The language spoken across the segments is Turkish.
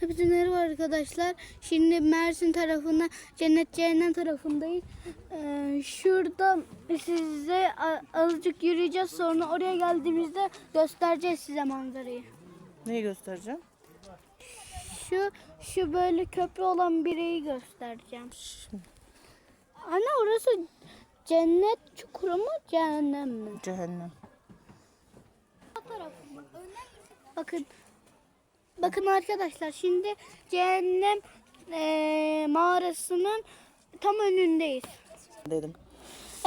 Hepsi merhaba arkadaşlar. Şimdi Mersin tarafına, Cennet Cehennem tarafındayız. Ee, şurada size azıcık yürüyeceğiz. Sonra oraya geldiğimizde göstereceğiz size manzarayı. Neyi göstereceğim? Şu şu böyle köprü olan bireyi göstereceğim. Anne orası cennet çukuru mu cehennem mi? Cehennem. Bakın. Bakın arkadaşlar şimdi cehennem eee, mağarasının tam önündeyiz. Dedim.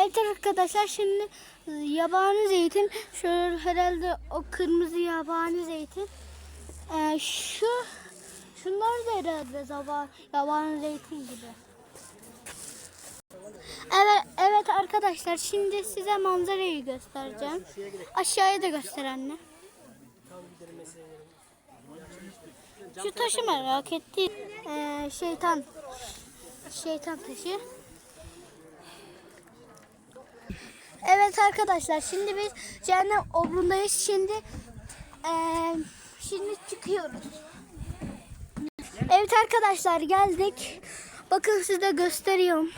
Evet arkadaşlar şimdi e, yabani zeytin şöyle herhalde o kırmızı yabani zeytin. Eee, şu şunlar da herhalde zaba, yabani zeytin gibi. Evet evet arkadaşlar şimdi size manzarayı göstereceğim. Aşağıya da göster anne. Şu taşı merak ettim. Ee, şeytan. Şeytan taşı. Evet arkadaşlar şimdi biz cehennem obrundayız. Şimdi eee, şimdi çıkıyoruz. Evet arkadaşlar geldik. Bakın size gösteriyorum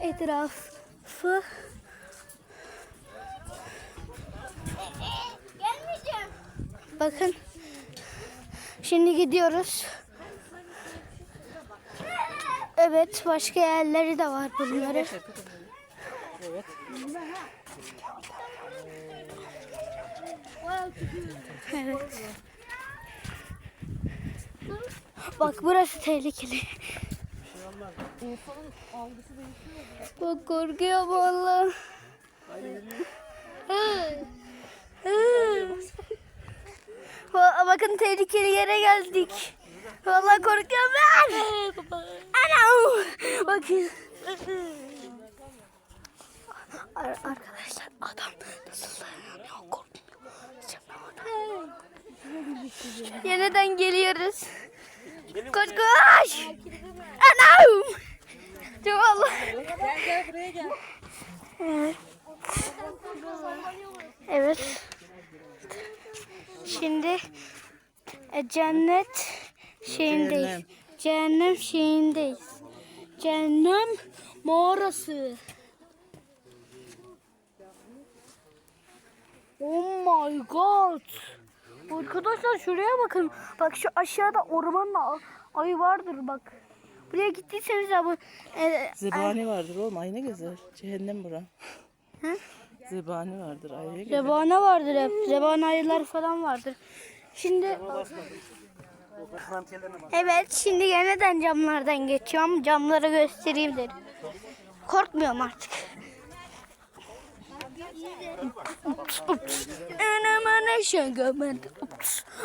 etrafı. Bakın. Şimdi gidiyoruz. Evet başka yerleri de var bunların. Evet. Evet. Bak burası tehlikeli. Bak korkuyorum valla. Bakın tehlikeli yere geldik. Vallahi korkuyorum ben. Anam. Bakın. Ar- arkadaşlar adam nasıl dayanıyor korkmuyor. Yeniden geliyoruz. Koş koş. Anam. Çok Allah. Evet. Evet. Şimdi e, cennet şeyindeyiz. Cehennem. Cehennem şeyindeyiz. Cehennem mağarası. Oh my god. Arkadaşlar şuraya bakın. Bak şu aşağıda ormanla ayı vardır bak. Buraya gittiyseniz ya bu e, Zebani vardır oğlum. Ayna gezer. Cehennem bura. Hı? Zebani vardır. Ayna gezer. Zebana vardır hep. Zebana ayılar falan vardır. Şimdi Evet şimdi yeniden camlardan geçiyorum. Camları göstereyim dedim. Korkmuyorum artık.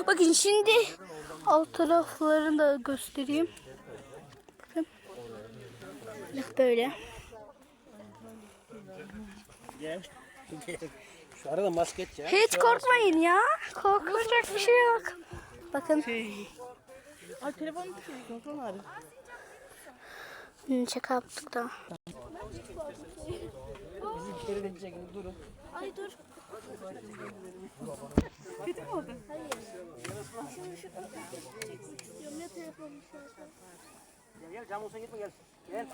Bakın şimdi alt taraflarını da göstereyim. Bakın. Böyle. Gel. Şu arada masket ya. Hiç korkmayın ya. Korkacak bir şey yok. Bakın. Ay telefon düşüyor. Telefon var. Hmm, Şaka yaptık da. Bizi geri dönecek gibi durun. Ay dur. Gel gel cam olsa gitme gel. Gel.